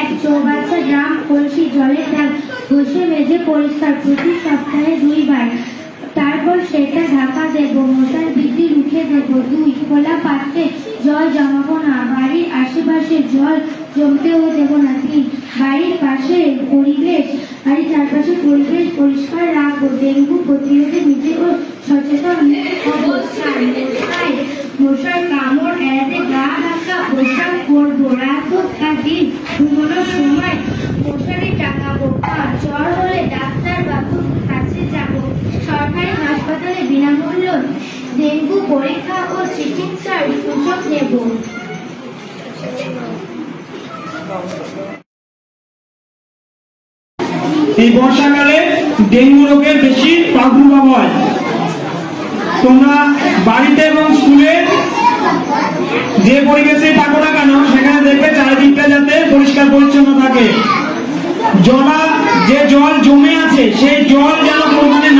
এক চৌবাচ্চা গ্রাম কলসি জলের দাম ঘষে মেঝে পরিষ্কার প্রতি সপ্তাহে দুইবার। তারপর সেটা ঢাকা দেব, মোটার বৃদ্ধি রুখে দেব, দুই খোলা পাত্রে জল জমাবো না, বাড়ির আশেপাশে জল জমতেও দেব না, তিন বাড়ির পাশে পরিবেশ, বাড়ির চারপাশে পরিবেশ পরিষ্কার রাখব, ডেঙ্গু প্রতিরোধে নিজেও সচেতন মশার এই বর্ষাকালে ডেঙ্গু রোগের বেশি প্রাদুর্ভাব হয় তোমরা বাড়িতে এবং স্কুলে যে পরিবেশে থাকো না কেন, সেখানে দেখবে চারিদিকটা যাতে পরিষ্কার পরিচ্ছন্ন থাকে জলা যে জল জমে আছে সেই জল যেন কোনোখানে